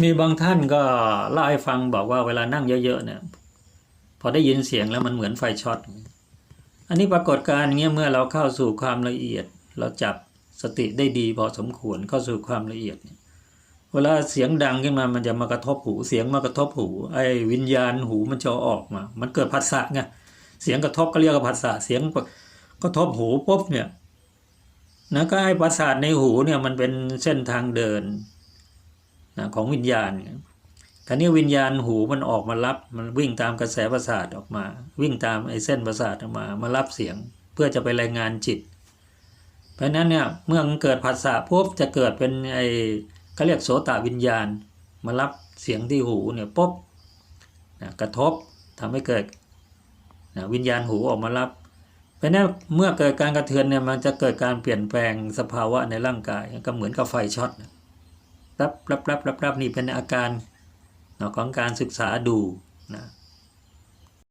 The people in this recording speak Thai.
มีบางท่านก็เล่าให้ฟังบอกว่าเวลานั่งเยอะๆเนี่ย พอได้ยินเสียงแล้วมันเหมือนไฟช็อต อันนี้ปรากฏการณ์เงี้ยเมื่อเราเข้าสู่ความละเอียด เราจับสติได้ดีพอสมควรเข้าสู่ความละเอียดเนี่ยเวลาเสียงดังขึ้นมามันจะมากระทบหู เสียงมากระทบหูไอ้วิญญาณหูมันจะออกมา มันเกิดผัสสะไงเสียงกระทบก็เรียกว่าผัสสะเสียงกระทบหูปุ๊บเนี่ยนะก็ไอ้ประสาทในหูเนี่ยมันเป็นเส้นทางเดิน นะของวิญญาณคราวนี้วิญญาณหูมันออกมารับมันวิ่งตามกระแสประสาทออกมา วิ่งตามไอ้เส้นประสาทออกมามารับเสียง เพื่อจะไปรายงานจิต เพราะนั้นเนี่ยเมื่อมันเกิดผัสสะปุ๊บจะเกิดเป็นไอ้เขาเรียกโสตวิญญาณ มารับเสียงที่หูเนี่ยปุ๊บนะกระทบทำให้เกิดนะวิญญาณหูออกมารับเพราะฉะนั้นเมื่อเกิดการกระเทือนเนี่ยมันจะเกิดการเปลี่ยนแปลงสภาวะในร่างกายก็เหมือนกับไฟช็อตนะ รับรับรับรับรับนี่เป็นอาการของการศึกษาดูนะ